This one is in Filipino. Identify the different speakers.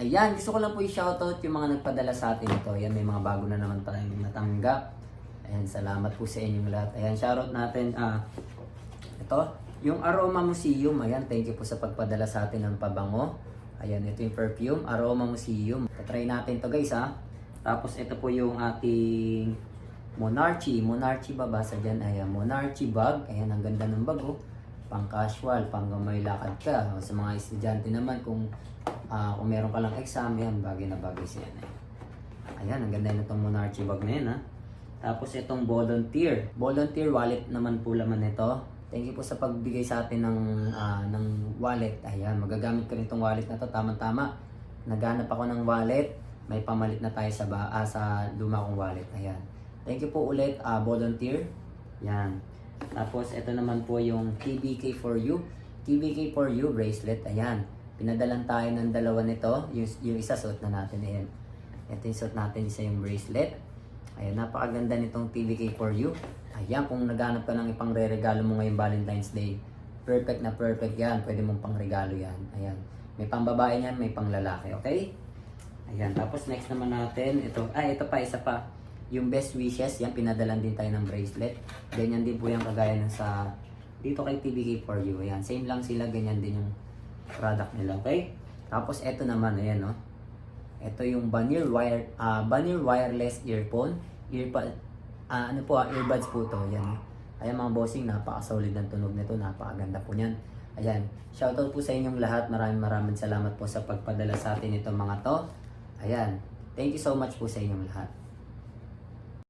Speaker 1: Ayan, gusto ko lang po i-shoutout yung mga nagpadala sa atin ito. Ayan, may mga bago na naman tayong natanggap. Ayan, salamat po sa inyong lahat. Ayan, shoutout natin. Ah, ito, yung Aroma Museum. Ayan, thank you po sa pagpadala sa atin ng pabango. Ayan, ito yung perfume, Aroma Museum. Tatry natin to guys ha. Tapos ito po yung ating Monarchy. Monarchy babasa dyan. Ayan, Monarchy bag. Ayan, ang ganda ng bag oh. Pang casual, pang may lakad ka. Sa mga estudyante naman, kung ah, kung meron ka lang exam, yan, bagay na bagay siya. Ayan. Ayan, ang ganda nitong Monarchy bag na yan ha. Tapos itong volunteer. Volunteer wallet naman po laman nito. Thank you po sa pagbigay sa atin ng ah, ng wallet. Ayan, magagamit ko rin itong wallet na to. Tama-tama. Naghanap ako ng wallet. May pamalit na tayo sa ba ah, sa luma kong wallet. Ayan. Thank you po ulit, ah, volunteer. Yan. Tapos ito naman po yung TBK for you. TBK for you bracelet. Ayan. Pinadalan tayo ng dalawa nito. Yung, yung isa suot na natin. Ayan. Ito yung suot natin. Isa yung bracelet. Ayan, napakaganda nitong TVK for you. Ayan, kung naghanap ka ng ipang re-regalo mo ngayong Valentine's Day, perfect na perfect yan. Pwede mong pang regalo yan. Ayan. May pang babae yan, may pang lalaki. Okay? Ayan, tapos next naman natin, ito, ay, ito pa, isa pa. Yung best wishes, yan, pinadalan din tayo ng bracelet. Ganyan din po yung kagaya ng sa, dito kay TVK for you. Ayan, same lang sila, ganyan din yung product nila. Okay? Tapos, ito naman, ayan, no? Ito yung Banir wire ah Banir wireless earphone, earpod ah ano po, ah, earbuds po to, yan. Ayan mga bossing, napaka-solid ng tunog nito, napakaganda po niyan. Ayan, shoutout po sa inyong lahat. Maraming maraming salamat po sa pagpadala sa atin itong mga to. Ayan, thank you so much po sa inyong lahat.